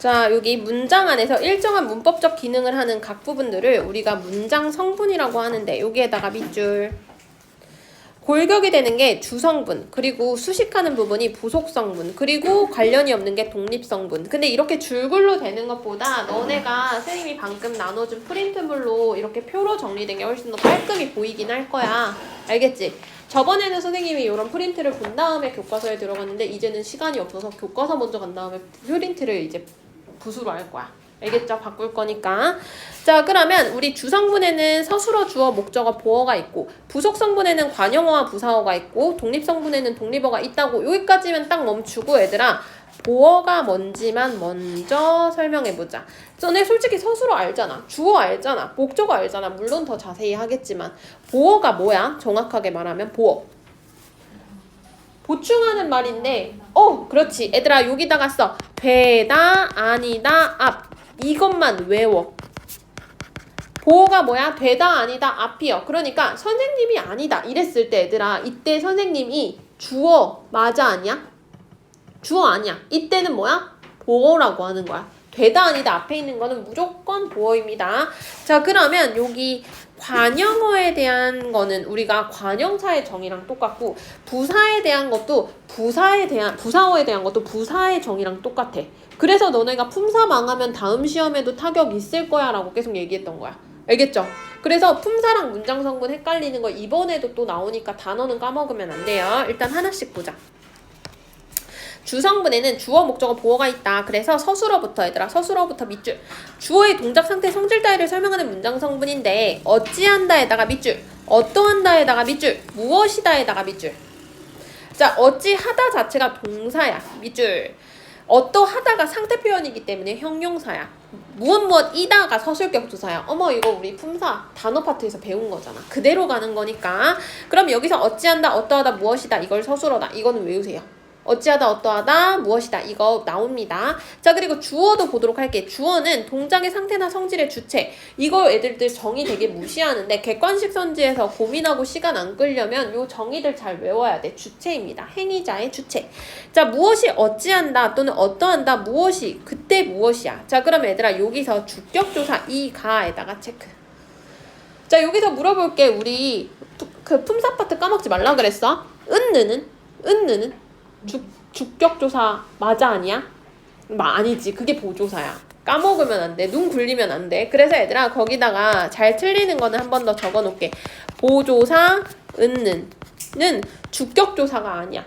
자, 여기 문장 안에서 일정한 문법적 기능을 하는 각 부분들을 우리가 문장 성분이라고 하는데 여기에다가 밑줄 골격이 되는 게 주성분, 그리고 수식하는 부분이 부속성분, 그리고 관련이 없는 게 독립성분. 근데 이렇게 줄글로 되는 것보다 너네가 선생님이 방금 나눠준 프린트물로 이렇게 표로 정리된 게 훨씬 더 깔끔히 보이긴 할 거야. 알겠지? 저번에는 선생님이 이런 프린트를 본 다음에 교과서에 들어갔는데 이제는 시간이 없어서 교과서 먼저 간 다음에 프린트를 이제 붓으로 할 거야. 알겠죠? 바꿀 거니까. 자, 그러면 우리 주성분에는 서술어, 주어, 목적어, 보어가 있고 부속성분에는 관용어와 부사어가 있고 독립성분에는 독립어가 있다고 여기까지만 딱 멈추고 얘들아 보어가 뭔지만 먼저 설명해 보자. 너네 솔직히 서술어 알잖아. 주어 알잖아. 목적어 알잖아. 물론 더 자세히 하겠지만 보어가 뭐야? 정확하게 말하면 보어. 보충하는 말인데 어 그렇지. 얘들아 여기다가 써 되다 아니다 앞. 이것만 외워. 보호가 뭐야? 되다 아니다 앞이요. 그러니까 선생님이 아니다. 이랬을 때 얘들아 이때 선생님이 주어 맞아 아니야? 주어 아니야. 이때는 뭐야? 보어라고 하는 거야. 되다 아니다 앞에 있는 거는 무조건 보어입니다. 자 그러면 여기 관형어에 대한 거는 우리가 관형사의 정의랑 똑같고 부사에 대한 것도 부사에 대한 부사어에 대한 것도 부사의 정의랑 똑같아. 그래서 너네가 품사 망하면 다음 시험에도 타격 있을 거야라고 계속 얘기했던 거야. 알겠죠? 그래서 품사랑 문장 성분 헷갈리는 거 이번에도 또 나오니까 단어는 까먹으면 안 돼요. 일단 하나씩 보자. 주성분에는 주어, 목적어, 보어가 있다. 그래서 서술어부터 얘들아 서술어부터 밑줄. 주어의 동작 상태 성질 따위를 설명하는 문장 성분인데 어찌한다에다가 밑줄. 어떠한다에다가 밑줄. 무엇이다에다가 밑줄. 자, 어찌하다 자체가 동사야. 밑줄. 어떠하다가 상태 표현이기 때문에 형용사야. 무엇 무엇 이다가 서술격 조사야. 어머 이거 우리 품사 단어 파트에서 배운 거잖아. 그대로 가는 거니까. 그럼 여기서 어찌한다, 어떠하다, 무엇이다 이걸 서술어다. 이거는 외우세요. 어찌하다 어떠하다 무엇이다 이거 나옵니다. 자 그리고 주어도 보도록 할게. 주어는 동작의 상태나 성질의 주체. 이거 애들들 정의 되게 무시하는데 객관식 선지에서 고민하고 시간 안 끌려면 요 정의들 잘 외워야 돼. 주체입니다. 행위자의 주체. 자 무엇이 어찌한다 또는 어떠한다 무엇이 그때 무엇이야. 자 그럼 얘들아 여기서 주격조사 이가에다가 체크. 자 여기서 물어볼게 우리 푸- 그 품사 파트 까먹지 말라 그랬어? 은느는 은느는 주, 주격조사 맞아 아니야? 마, 아니지. 그게 보조사야. 까먹으면 안 돼. 눈 굴리면 안 돼. 그래서 얘들아 거기다가 잘 틀리는 거는 한 번 더 적어놓을게. 보조사 은는 는 주격조사가 아니야.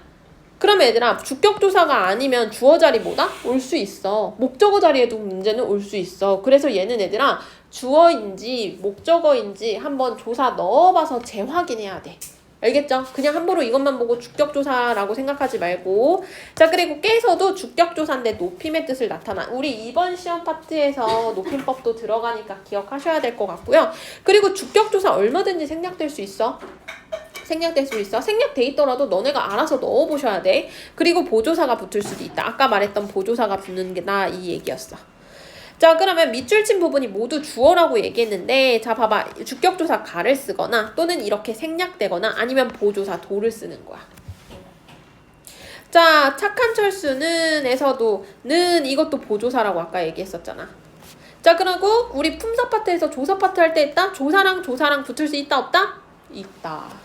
그럼 얘들아 주격조사가 아니면 주어 자리 뭐다? 올 수 있어. 목적어 자리에도 문제는 올 수 있어. 그래서 얘는 얘들아 주어인지 목적어인지 한번 조사 넣어봐서 재확인해야 돼 알겠죠? 그냥 함부로 이것만 보고 주격조사라고 생각하지 말고. 자 그리고 깨서도 주격조사인데 높임의 뜻을 나타나. 우리 이번 시험 파트에서 높임법도 들어가니까 기억하셔야 될 것 같고요. 그리고 주격조사 얼마든지 생략될 수 있어. 생략될 수 있어. 생략돼 있더라도 너네가 알아서 넣어 보셔야 돼. 그리고 보조사가 붙을 수도 있다. 아까 말했던 보조사가 붙는 게 나 이 얘기였어 자 그러면 밑줄 친 부분이 모두 주어라고 얘기했는데 자 봐봐. 주격조사 가를 쓰거나 또는 이렇게 생략되거나 아니면 보조사 도를 쓰는 거야. 자 착한 철수는 에서도 는 이것도 보조사라고 아까 얘기했었잖아. 자 그리고 우리 품사 파트에서 조사 파트 할 때 있다? 조사랑 조사랑 붙을 수 있다 없다? 있다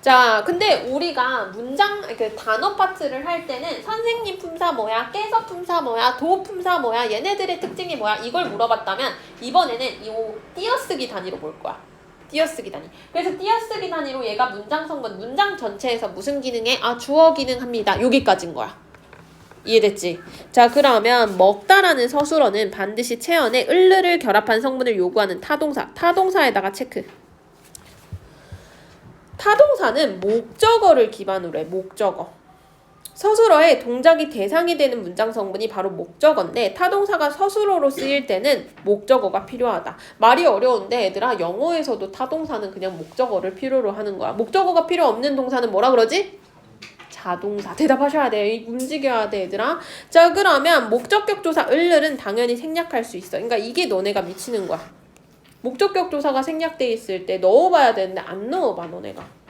자, 근데 우리가 문장, 그 단어 파트를 할 때는 선생님 품사 뭐야, 깨서 품사 뭐야, 도 품사 뭐야, 얘네들의 특징이 뭐야, 이걸 물어봤다면 이번에는 이 띄어쓰기 단위로 볼 거야. 띄어쓰기 단위. 그래서 띄어쓰기 단위로 얘가 문장 성분, 문장 전체에서 무슨 기능에? 아, 주어 기능 합니다. 여기까지인 거야. 이해됐지? 자, 그러면 먹다라는 서술어는 반드시 체언에 을르를 결합한 성분을 요구하는 타동사, 타동사에다가 체크. 타동사는 목적어를 기반으로 해, 목적어. 서술어에 동작이 대상이 되는 문장 성분이 바로 목적어인데 타동사가 서술어로 쓰일 때는 목적어가 필요하다. 말이 어려운데 얘들아 영어에서도 타동사는 그냥 목적어를 필요로 하는 거야. 목적어가 필요 없는 동사는 뭐라 그러지? 자동사. 대답하셔야 돼. 이- 움직여야 돼, 얘들아. 자, 그러면 목적격 조사 을을은 당연히 생략할 수 있어. 그러니까 이게 너네가 미치는 거야. 목적격 조사가 생략돼 있을 때 넣어봐야 되는데 안 넣어봐 너네가.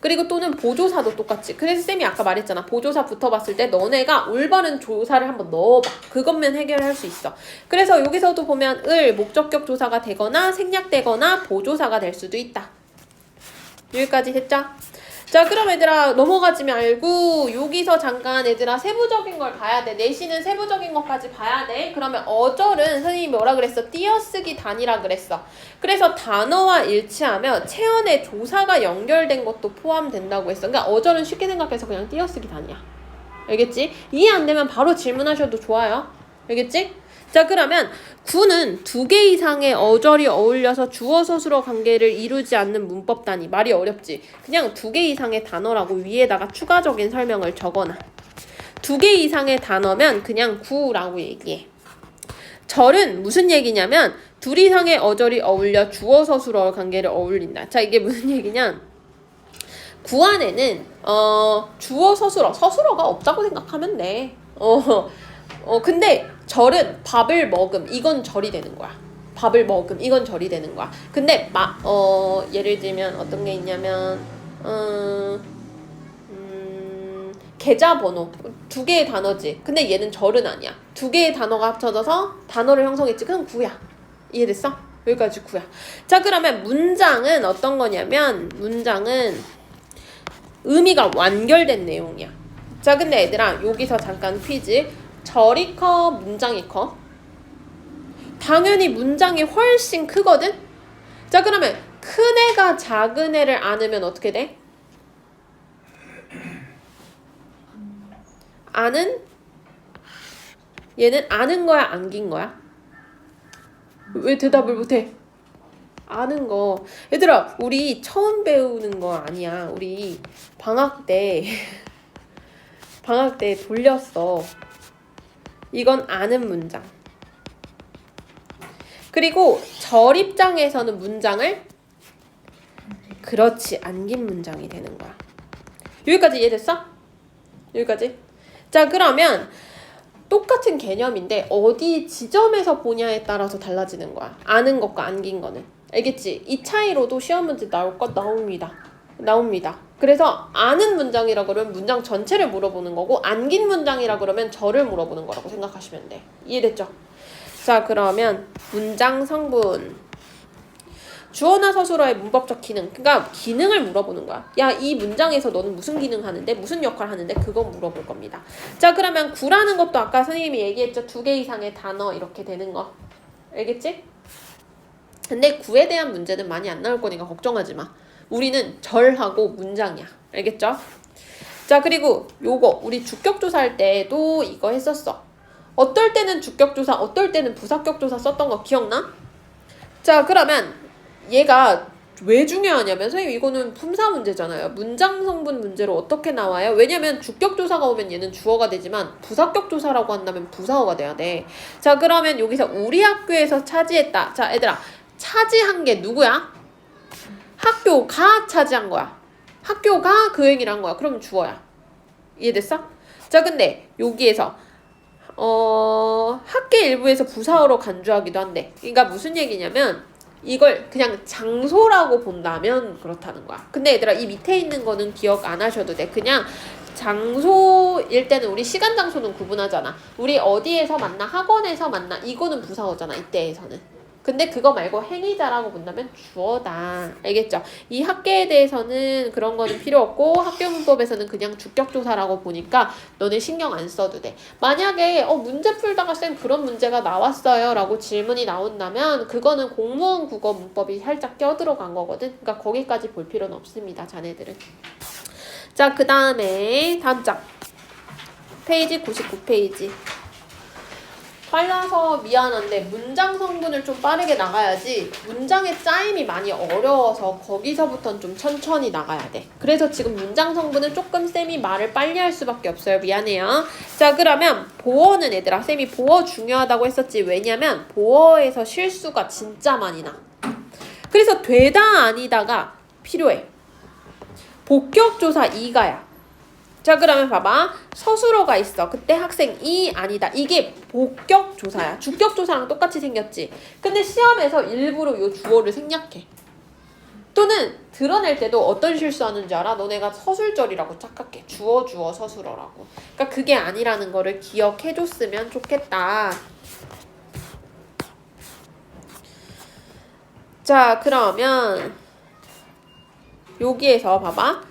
그리고 또는 보조사도 똑같지. 그래서 쌤이 아까 말했잖아. 보조사 붙어봤을 때 너네가 올바른 조사를 한번 넣어봐. 그것만 해결할 수 있어. 그래서 여기서도 보면 을 목적격 조사가 되거나 생략되거나 보조사가 될 수도 있다. 여기까지 됐죠? 자 그럼 얘들아 넘어가지 말고 여기서 잠깐 얘들아 세부적인 걸 봐야 돼. 내시는 세부적인 것까지 봐야 돼. 그러면 어절은 선생님이 뭐라 그랬어? 띄어쓰기 단위라 그랬어. 그래서 단어와 일치하며 체언의 조사가 연결된 것도 포함된다고 했어. 그러니까 어절은 쉽게 생각해서 그냥 띄어쓰기 단위야. 알겠지? 이해 안 되면 바로 질문하셔도 좋아요. 알겠지? 자 그러면 구는 두 개 이상의 어절이 어울려서 주어 서술어 관계를 이루지 않는 문법 단위. 말이 어렵지. 그냥 두 개 이상의 단어라고 위에다가 추가적인 설명을 적어놔. 두 개 이상의 단어면 그냥 구라고 얘기해. 절은 무슨 얘기냐면 둘 이상의 어절이 어울려 주어 서술어 관계를 어울린다. 자 이게 무슨 얘기냐? 구 안에는 어 주어 서술어 서술어가 없다고 생각하면 돼. 어, 어 근데 절은 밥을 먹음 이건 절이 되는 거야. 밥을 먹음 이건 절이 되는 거야. 근데 마, 어 예를 들면 어떤 게 있냐면 음, 음 계좌번호 두 개의 단어지. 근데 얘는 절은 아니야. 두 개의 단어가 합쳐져서 단어를 형성했지. 그냥 구야. 이해됐어? 여기까지 구야. 자 그러면 문장은 어떤 거냐면 문장은 의미가 완결된 내용이야. 자 근데 얘들아 여기서 잠깐 퀴즈. 절이 커, 문장이 커? 당연히 문장이 훨씬 크거든? 자, 그러면 큰 애가 작은 애를 안으면 어떻게 돼? 아는? 얘는 아는 거야, 안긴 거야? 왜 대답을 못해? 아는 거. 얘들아, 우리 처음 배우는 거 아니야. 우리 방학 때, 방학 때 돌렸어. 이건 아는 문장. 그리고 절 입장에서는 문장을 그렇지 안긴 문장이 되는 거야. 여기까지 이해됐어? 여기까지? 자 그러면 똑같은 개념인데 어디 지점에서 보냐에 따라서 달라지는 거야. 아는 것과 안긴 거는. 알겠지? 이 차이로도 시험 문제 나올 것 나옵니다. 나옵니다. 그래서 아는 문장이라 그러면 문장 전체를 물어보는 거고 안긴 문장이라 그러면 저를 물어보는 거라고 생각하시면 돼. 이해됐죠? 자 그러면 문장 성분 주어나 서술어의 문법적 기능 그러니까 기능을 물어보는 거야. 야 이 문장에서 너는 무슨 기능 하는데 무슨 역할 하는데 그거 물어볼 겁니다. 자 그러면 구라는 것도 아까 선생님이 얘기했죠. 두 개 이상의 단어 이렇게 되는 거. 알겠지? 근데 구에 대한 문제는 많이 안 나올 거니까 걱정하지 마. 우리는 절하고 문장이야. 알겠죠? 자, 그리고 요거 우리 주격조사 할 때도 이거 했었어. 어떨 때는 주격조사, 어떨 때는 부사격조사 썼던 거 기억나? 자, 그러면 얘가 왜 중요하냐면 선생님 이거는 품사 문제잖아요. 문장 성분 문제로 어떻게 나와요? 왜냐면 주격조사가 오면 얘는 주어가 되지만 부사격조사라고 한다면 부사어가 돼야 돼. 자, 그러면 여기서 우리 학교에서 차지했다. 자, 얘들아. 차지한 게 누구야? 학교가 차지한 거야. 학교가 그 얘기를 한 거야. 그럼 주어야. 이해됐어? 자, 근데 여기에서 어, 학계 일부에서 부사어로 간주하기도 한대. 그러니까 무슨 얘기냐면 이걸 그냥 장소라고 본다면 그렇다는 거야. 근데 얘들아 이 밑에 있는 거는 기억 안 하셔도 돼. 그냥 장소일 때는 우리 시간 장소는 구분하잖아. 우리 어디에서 만나 학원에서 만나 이거는 부사어잖아. 이때에서는. 근데 그거 말고 행위자라고 본다면 주어다. 알겠죠? 이 학계에 대해서는 그런 거는 필요 없고 학교 문법에서는 그냥 주격 조사라고 보니까 너네 신경 안 써도 돼. 만약에 어 문제 풀다가 쌤 그런 문제가 나왔어요 라고 질문이 나온다면 그거는 공무원 국어 문법이 살짝 껴들어간 거거든. 그러니까 거기까지 볼 필요는 없습니다. 자네들은. 자, 그 다음에 다음 장. 페이지 99페이지. 빨라서 미안한데 문장 성분을 좀 빠르게 나가야지 문장의 짜임이 많이 어려워서 거기서부터는 좀 천천히 나가야 돼. 그래서 지금 문장 성분은 조금 쌤이 말을 빨리 할 수밖에 없어요. 미안해요. 자 그러면 보어는 얘들아 쌤이 보어 중요하다고 했었지. 왜냐면 보어에서 실수가 진짜 많이 나. 그래서 되다 아니다가 필요해. 복격조사 2가야. 자 그러면 봐봐 서술어가 있어 그때 학생 이 아니다 이게 복격 조사야 주격 조사랑 똑같이 생겼지 근데 시험에서 일부러 요 주어를 생략해 또는 드러낼 때도 어떤 실수하는 줄 알아? 너네가 서술절이라고 착각해. 주어 주어 서술어라고. 그러니까 그게 아니라는 거를 기억해줬으면 좋겠다. 자 그러면 여기에서 봐봐.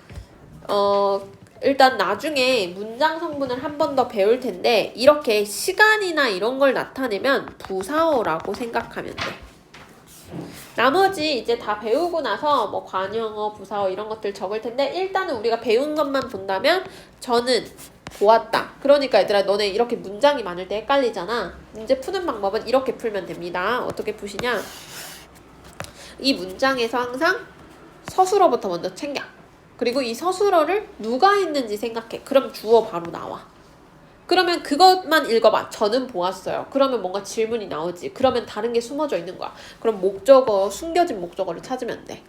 어 일단 나중에 문장 성분을 한 번 더 배울 텐데 이렇게 시간이나 이런 걸 나타내면 부사어라고 생각하면 돼. 나머지 이제 다 배우고 나서 뭐 관용어, 부사어 이런 것들 적을 텐데 일단은 우리가 배운 것만 본다면 저는 보았다. 그러니까 얘들아 너네 이렇게 문장이 많을 때 헷갈리잖아. 문제 푸는 방법은 이렇게 풀면 됩니다. 어떻게 푸시냐? 이 문장에서 항상 서술어부터 먼저 챙겨. 그리고 이 서술어를 누가 했는지 생각해. 그럼 주어 바로 나와. 그러면 그것만 읽어봐. 저는 보았어요. 그러면 뭔가 질문이 나오지. 그러면 다른 게 숨어져 있는 거야. 그럼 목적어, 숨겨진 목적어를 찾으면 돼.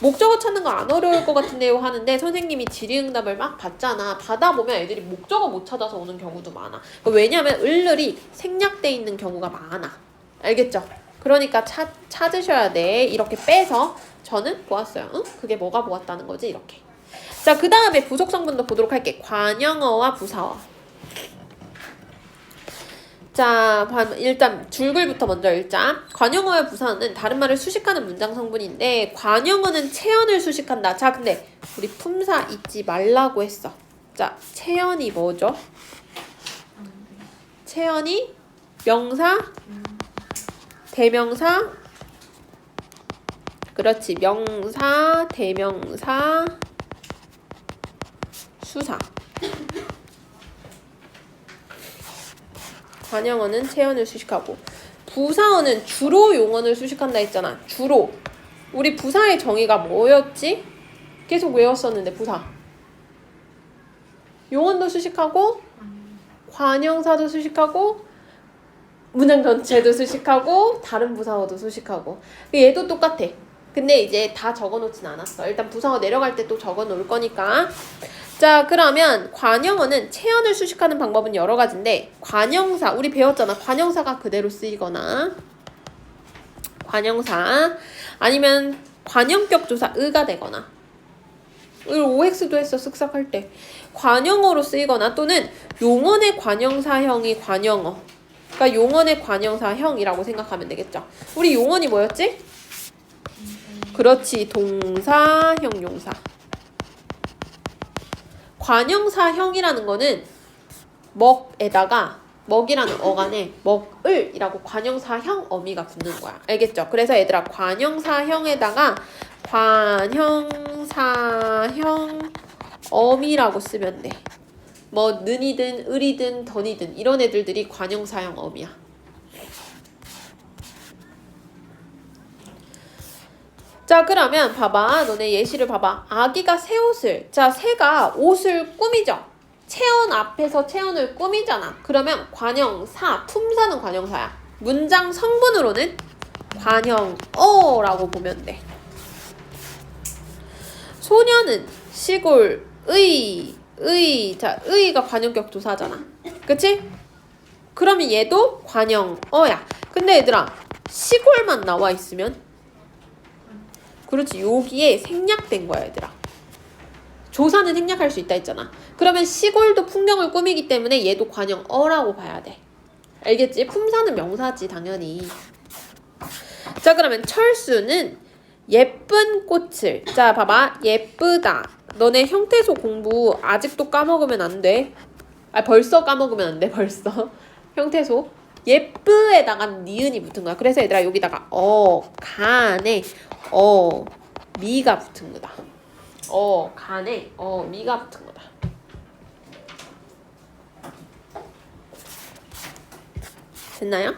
목적어 찾는 거 안 어려울 것 같은데요 하는데 선생님이 질의응답을 막 받잖아. 받아보면 애들이 목적어 못 찾아서 오는 경우도 많아. 왜냐면 을을이 생략돼 있는 경우가 많아. 알겠죠? 그러니까 찾, 찾으셔야 돼. 이렇게 빼서 저는 보았어요. 응? 그게 뭐가 보았다는 거지? 이렇게. 자, 그 다음에 부속 성분도 보도록 할게. 관형어와 부사어. 자, 반- 일단 줄글부터 먼저 읽자. 관형어와 부사어는 다른 말을 수식하는 문장 성분인데 관형어는 체언을 수식한다. 자, 근데 우리 품사 잊지 말라고 했어. 자, 체언이 뭐죠? 체언이 명사, 대명사, 그렇지. 명사, 대명사, 수사. 관형어는 체언을 수식하고 부사어는 주로 용언을 수식한다 했잖아. 주로. 우리 부사의 정의가 뭐였지? 계속 외웠었는데 부사. 용언도 수식하고 관형사도 수식하고 문장 전체도 수식하고 다른 부사어도 수식하고 얘도 똑같아. 근데 이제 다 적어놓진 않았어. 일단 부사어 내려갈 때 또 적어놓을 거니까. 자 그러면 관형어는 체언을 수식하는 방법은 여러 가지인데 관형사 우리 배웠잖아. 관형사가 그대로 쓰이거나 관형사 아니면 관형격 조사 의가 되거나 OX도 했어 쓱싹할 때 관형어로 쓰이거나 또는 용언의 관형사형이 관형어 그러니까 용언의 관형사형이라고 생각하면 되겠죠. 우리 용언이 뭐였지? 그렇지 동사 형 용사. 관형사형이라는 거는 먹에다가 먹이라는 어간에 먹을이라고 관형사형 어미가 붙는 거야. 알겠죠? 그래서 얘들아 관형사형에다가 관형사형 어미라고 쓰면 돼. 뭐 는이든 을이든 던이든 이런 애들들이 관형사형 어미야. 자 그러면 봐봐 너네 예시를 봐봐 아기가 새 옷을 자 새가 옷을 꾸미죠 체온 앞에서 체온을 꾸미잖아 그러면 관형사 품사는 관형사야 문장 성분으로는 관형어라고 보면 돼 소녀는 시골 의, 의, 자, 의가 관형격 조사잖아. 그치? 그러면 얘도 관형어야. 근데 얘들아, 시골만 나와 있으면? 그렇지, 여기에 생략된 거야, 얘들아. 조사는 생략할 수 있다 했잖아. 그러면 시골도 풍경을 꾸미기 때문에 얘도 관형 어라고 봐야 돼. 알겠지? 품사는 명사지, 당연히. 자, 그러면 철수는 예쁜 꽃을. 자, 봐봐. 예쁘다. 너네 형태소 공부 아직도 까먹으면 안 돼. 아, 벌써 까먹으면 안 돼, 벌써. 형태소. 예쁘에다가 니은이 붙은 거야. 그래서 얘들아, 여기다가 어, 간에 어, 미가 붙은 거다. 어, 간에 어, 미가 붙은 거다. 됐나요?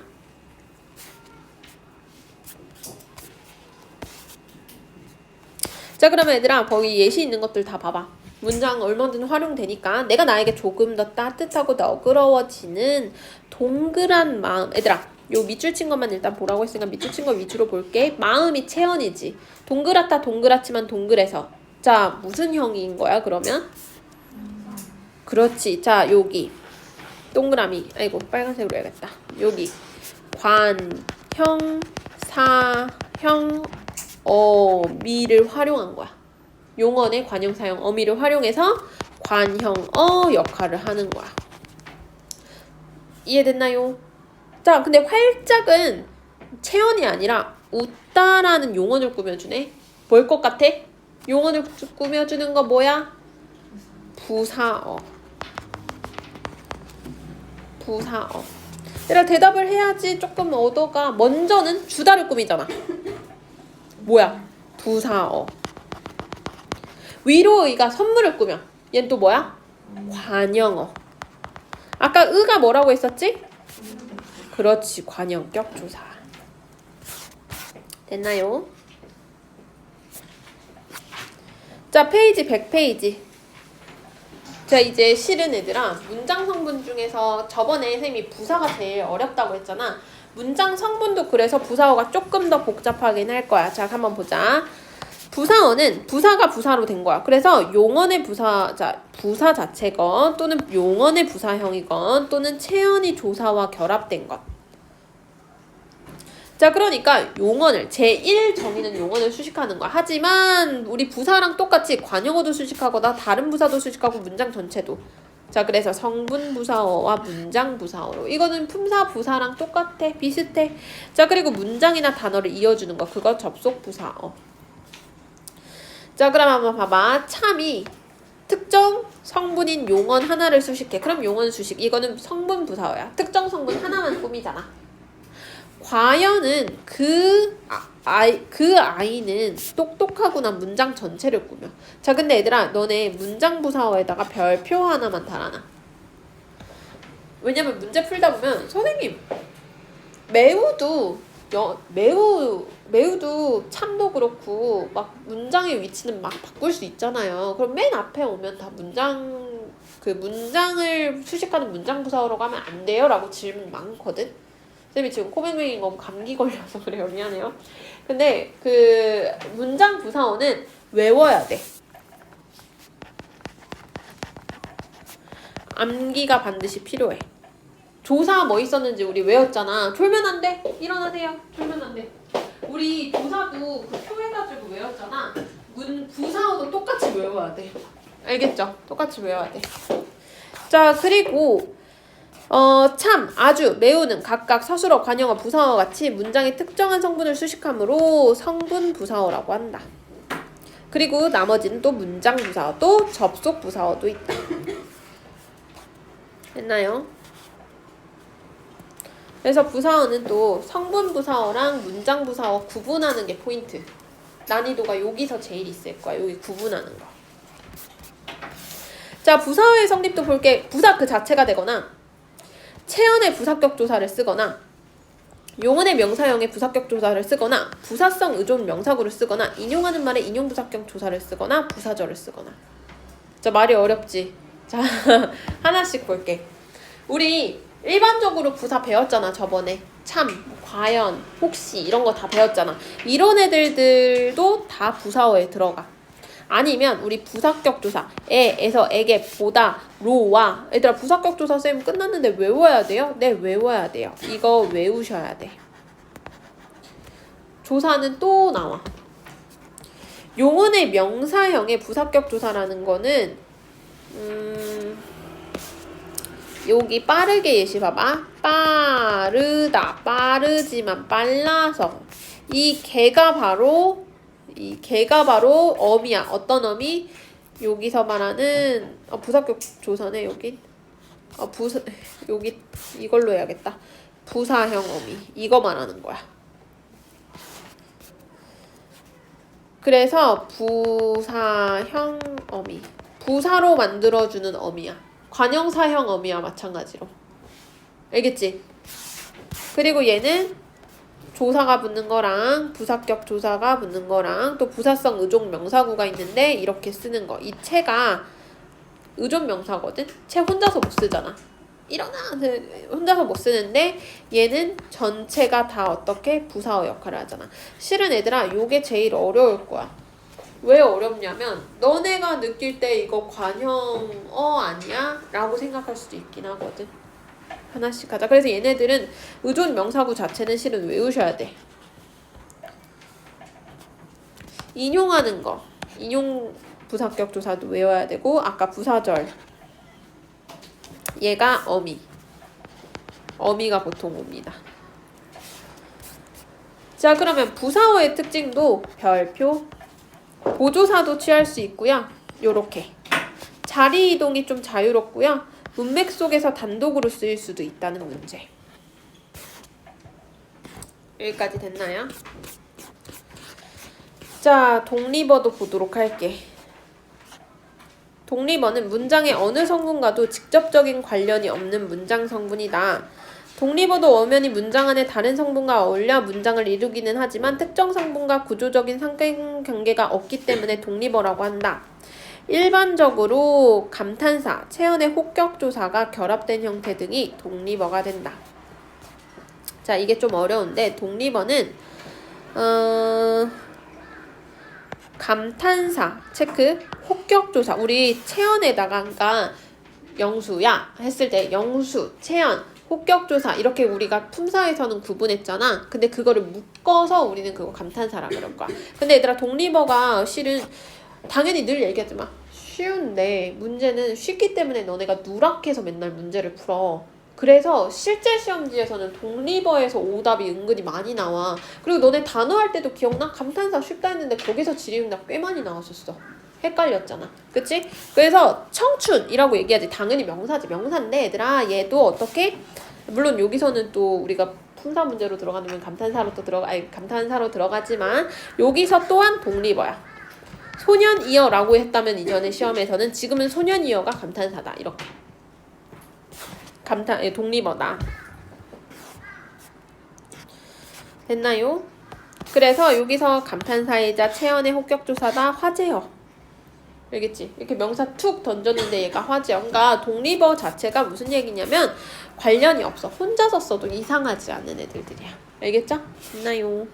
자 그러면 얘들아 거기 예시 있는 것들 다 봐봐 문장 얼마든 활용되니까 내가 나에게 조금 더 따뜻하고 너그러워지는 동그란 마음 얘들아 요 밑줄 친 것만 일단 보라고 했으니까 밑줄 친 거 위주로 볼게. 마음이 체언이지. 동그랗다 동그랗지만 동그래서. 자 무슨 형인 거야 그러면? 그렇지. 자 여기. 동그라미. 아이고 빨간색으로 해야겠다. 여기. 관 형 사 형 어 미를 활용한 거야. 용언의 관형 사형 어미를 활용해서 관형어 역할을 하는 거야. 이해됐나요? 자, 근데 활짝은 체언이 아니라 웃다라는 용언을 꾸며주네. 뭘 것 같아? 용언을 꾸- 꾸며주는 거 뭐야? 부사어. 부사어. 얘들아 대답을 해야지 조금 얻어가. 먼저는 주다를 꾸미잖아. 뭐야? 부사어. 위로의가 선물을 꾸며. 얘는 또 뭐야? 관형어. 아까 의가 뭐라고 했었지? 그렇지 관형격 조사. 됐나요? 자 페이지 100페이지. 자 이제 실은 애들아 문장 성분 중에서 저번에 선생님이 부사가 제일 어렵다고 했잖아. 문장 성분도 그래서 부사어가 조금 더 복잡하긴 할 거야. 자 한번 보자. 부사어는 부사가 부사로 된 거야. 그래서 용언의 부사 자 부사 자체건 또는 용언의 부사형이건 또는 체언이 조사와 결합된 것. 자 그러니까 용언을 제1 정의는 용언을 수식하는 거야. 하지만 우리 부사랑 똑같이 관용어도 수식하거나 다른 부사도 수식하고 문장 전체도. 자 그래서 성분 부사어와 문장 부사어로 이거는 품사 부사랑 똑같아 비슷해. 자 그리고 문장이나 단어를 이어주는 거 그거 접속 부사어. 자 그럼 한번 봐봐 참이 특정 성분인 용언 하나를 수식해. 그럼 용언 수식 이거는 성분 부사어야. 특정 성분 하나만 꾸미잖아. 과연은 그 아, 아이 그 아이는 똑똑하구나 문장 전체를 꾸며. 자 근데 얘들아 너네 문장 부사어에다가 별표 하나만 달아놔. 왜냐면 문제 풀다 보면 선생님 매우도 여, 매우 매우도 참도 그렇고 막 문장의 위치는 막 바꿀 수 있잖아요. 그럼 맨 앞에 오면 다 문장 그 문장을 수식하는 문장 부사어로 가면 안 돼요라고 질문 많거든. 쌤이 지금 코맹맹이 너무 감기 걸려서 그래요. 미안해요. 근데 그 문장 부사어는 외워야 돼. 암기가 반드시 필요해. 조사 뭐 있었는지 우리 외웠잖아. 졸면 안 돼. 일어나세요. 졸면 안 돼. 우리 조사도 그 표해가지고 외웠잖아. 문 부사어도 똑같이 외워야 돼. 알겠죠? 똑같이 외워야 돼. 자 그리고 어, 참, 아주, 매우는 각각 서술어, 관형어, 부사어 같이 문장의 특정한 성분을 수식하므로 성분 부사어라고 한다. 그리고 나머지는 또 문장 부사어, 또 접속 부사어도 있다. 됐나요? 그래서 부사어는 또 성분 부사어랑 문장 부사어 구분하는 게 포인트. 난이도가 여기서 제일 있을 거야. 여기 구분하는 거. 자, 부사어의 성립도 볼게. 부사 그 자체가 되거나 체언의 부사격 조사를 쓰거나 용언의 명사형의 부사격 조사를 쓰거나 부사성 의존 명사구를 쓰거나 인용하는 말에 인용 부사격 조사를 쓰거나 부사절을 쓰거나 자 말이 어렵지 자 하나씩 볼게 우리 일반적으로 부사 배웠잖아 저번에. 참 과연 혹시 이런 거 다 배웠잖아. 이런 애들들도 다 부사어에 들어가. 아니면 우리 부사격 조사 에에서 에게 보다 로와. 얘들아 부사격 조사 쌤 끝났는데 외워야 돼요? 네 외워야 돼요. 이거 외우셔야 돼 조사는 또 나와. 용언의 명사형의 부사격 조사라는 거는 음 여기 빠르게 예시 봐봐 빠르다 빠르지만 빨라서 이 개가 바로 이 개가 바로 어미야. 어떤 어미? 여기서 말하는 어, 부사격 조사네 여기. 어 부사 여기 이걸로 해야겠다. 부사형 어미 이거 말하는 거야. 그래서 부사형 어미 부사로 만들어주는 어미야. 관형사형 어미야 마찬가지로. 알겠지? 그리고 얘는 조사가 붙는 거랑 부사격 조사가 붙는 거랑 또 부사성 의존 명사구가 있는데 이렇게 쓰는 거. 이 채가 의존 명사거든. 채 혼자서 못 쓰잖아. 일어나 그 혼자서 못 쓰는데 얘는 전체가 다 어떻게 부사어 역할을 하잖아. 실은 얘들아 요게 제일 어려울 거야. 왜 어렵냐면 너네가 느낄 때 이거 관형어 아니야? 라고 생각할 수도 있긴 하거든. 하나씩 하자. 그래서 얘네들은 의존 명사구 자체는 실은 외우셔야 돼. 인용하는 거. 인용 부사격 조사도 외워야 되고 아까 부사절. 얘가 어미. 어미가 보통 옵니다. 자, 그러면 부사어의 특징도 별표, 보조사도 취할 수 있고요. 요렇게. 자리 이동이 좀 자유롭고요. 문맥 속에서 단독으로 쓰일 수도 있다는 문제. 여기까지 됐나요? 자, 독립어도 보도록 할게. 독립어는 문장의 어느 성분과도 직접적인 관련이 없는 문장 성분이다. 독립어도 엄연히 문장 안에 다른 성분과 어울려 문장을 이루기는 하지만 특정 성분과 구조적인 상관관계가 없기 때문에 독립어라고 한다. 일반적으로 감탄사, 체언의 혹격조사가 결합된 형태 등이 독립어가 된다. 자, 이게 좀 어려운데 독립어는 어, 감탄사 체크, 혹격조사 우리 체언에다가 그러니까 영수야 했을 때 영수, 체언, 혹격조사 이렇게 우리가 품사에서는 구분했잖아. 근데 그거를 묶어서 우리는 그거 감탄사라 그럴 거야. 근데 얘들아 독립어가 실은 당연히 늘 얘기하지만 쉬운데 문제는 쉽기 때문에 너네가 누락해서 맨날 문제를 풀어. 그래서 실제 시험지에서는 독립어에서 오답이 은근히 많이 나와. 그리고 너네 단어 할 때도 기억나? 감탄사 쉽다 했는데 거기서 질의응답 꽤 많이 나왔었어. 헷갈렸잖아. 그치? 그래서 청춘이라고 얘기하지. 당연히 명사지. 명사인데 얘들아 얘도 어떻게? 물론 여기서는 또 우리가 품사 문제로 들어가면 감탄사로 또 들어가 아니 감탄사로 들어가지만 여기서 또한 독립어야. 소년이어라고 했다면 이전에 시험에서는 지금은 소년이어가 감탄사다. 이렇게. 감탄 예, 독립어다. 됐나요? 그래서 여기서 감탄사이자 체언의 혹격조사다 화제어. 알겠지? 이렇게 명사 툭 던졌는데 얘가 화제어. 그러니까 독립어 자체가 무슨 얘기냐면 관련이 없어. 혼자서 써도 이상하지 않은 애들들이야. 알겠죠? 됐나요?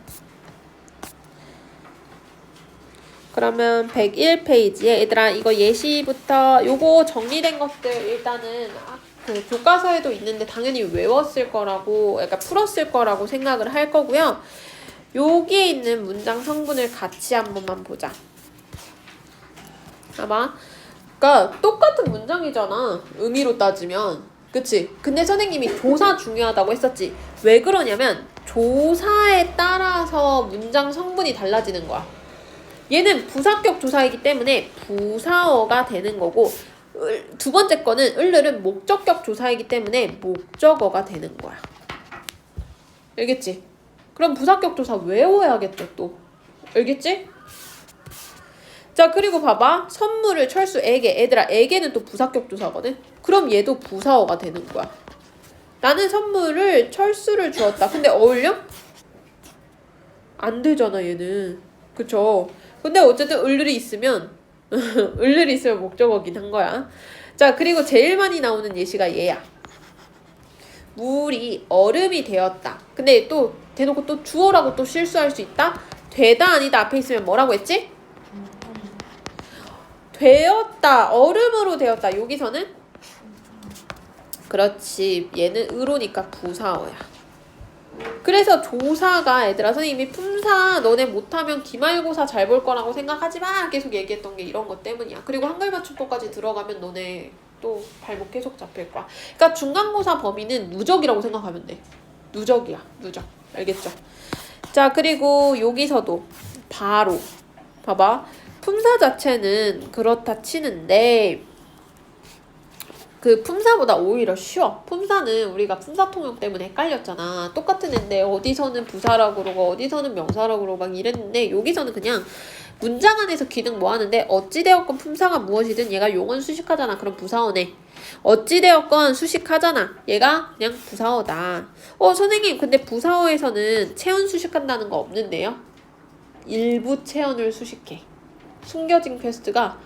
그러면 101페이지에 얘들아 이거 예시부터 요거 정리된 것들 일단은 아, 그 교과서에도 있는데 당연히 외웠을 거라고 약간 풀었을 거라고 생각을 할 거고요. 여기에 있는 문장 성분을 같이 한 번만 보자. 아마 그러니까 똑같은 문장이잖아. 의미로 따지면. 그치? 근데 선생님이 조사 중요하다고 했었지. 왜 그러냐면 조사에 따라서 문장 성분이 달라지는 거야. 얘는 부사격 조사이기 때문에 부사어가 되는 거고 을- 두 번째 거는 을르는 목적격 조사이기 때문에 목적어가 되는 거야. 알겠지? 그럼 부사격 조사 외워야겠죠 또. 알겠지? 자 그리고 봐봐 선물을 철수에게 애들아 에게는 또 부사격 조사거든. 그럼 얘도 부사어가 되는 거야. 나는 선물을 철수를 주었다. 근데 어울려? 안 되잖아 얘는. 그쵸? 근데 어쨌든 을들이 있으면 을들이 있으면 목적어긴 한 거야. 자 그리고 제일 많이 나오는 예시가 얘야. 물이 얼음이 되었다. 근데 또 대놓고 또 주어라고 또 실수할 수 있다. 되다 아니다 앞에 있으면 뭐라고 했지? 되었다. 얼음으로 되었다. 여기서는 그렇지. 얘는 의로니까 부사어야. 그래서 조사가 얘들아 선생님이 품사 너네 못하면 기말고사 잘 볼 거라고 생각하지 마 계속 얘기했던 게 이런 것 때문이야 그리고 한글 맞춤법까지 들어가면 너네 또 발목 계속 잡힐 거야 그러니까 중간고사 범위는 누적이라고 생각하면 돼 누적이야 누적 알겠죠 자 그리고 여기서도 바로 봐봐 품사 자체는 그렇다 치는데 그 품사보다 오히려 쉬워. 품사는 우리가 품사 통용 때문에 헷갈렸잖아. 똑같은 애인데 어디서는 부사라고 그러고 어디서는 명사라고 그러고 막 이랬는데 여기서는 그냥 문장 안에서 기능 뭐 하는데 어찌되었건 품사가 무엇이든 얘가 용언 수식하잖아. 그럼 부사어네. 어찌되었건 수식하잖아. 얘가 그냥 부사어다. 어 선생님 근데 부사어에서는 체언 수식한다는 거 없는데요? 일부 체언을 수식해. 숨겨진 퀘스트가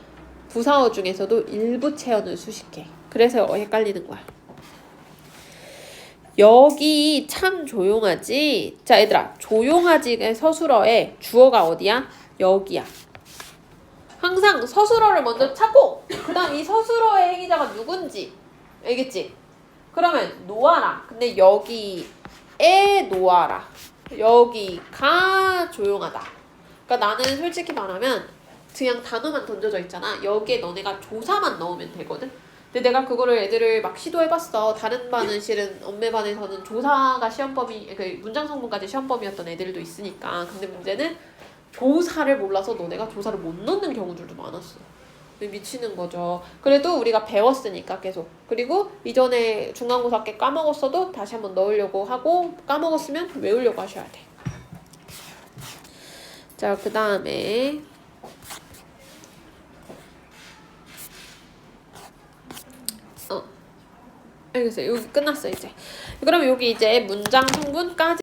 부사어 중에서도 일부 체언을 수식해. 그래서 헷갈리는 거야. 여기 참 조용하지. 자, 얘들아. 조용하지의 서술어에 주어가 어디야? 여기야. 항상 서술어를 먼저 찾고 그 다음 이 서술어의 행위자가 누군지 알겠지? 그러면 놓아라. 근데 여기에 놓아라. 여기가 조용하다. 그러니까 나는 솔직히 말하면 그냥 단어만 던져져 있잖아. 여기에 너네가 조사만 넣으면 되거든. 근데 내가 그거를 애들을 막 시도해봤어. 다른 반은 실은 엄매 반에서는 조사가 시험 범위, 그 문장 성분까지 시험 범위였던 애들도 있으니까. 근데 문제는 조사를 몰라서 너네가 조사를 못 넣는 경우들도 많았어. 미치는 거죠. 그래도 우리가 배웠으니까 계속. 그리고 이전에 중간고사 때 까먹었어도 다시 한번 넣으려고 하고 까먹었으면 외우려고 하셔야 돼. 자, 그 다음에 어 알겠어요. 여기 끝났어 이제. 그럼 여기 이제 문장 성분까지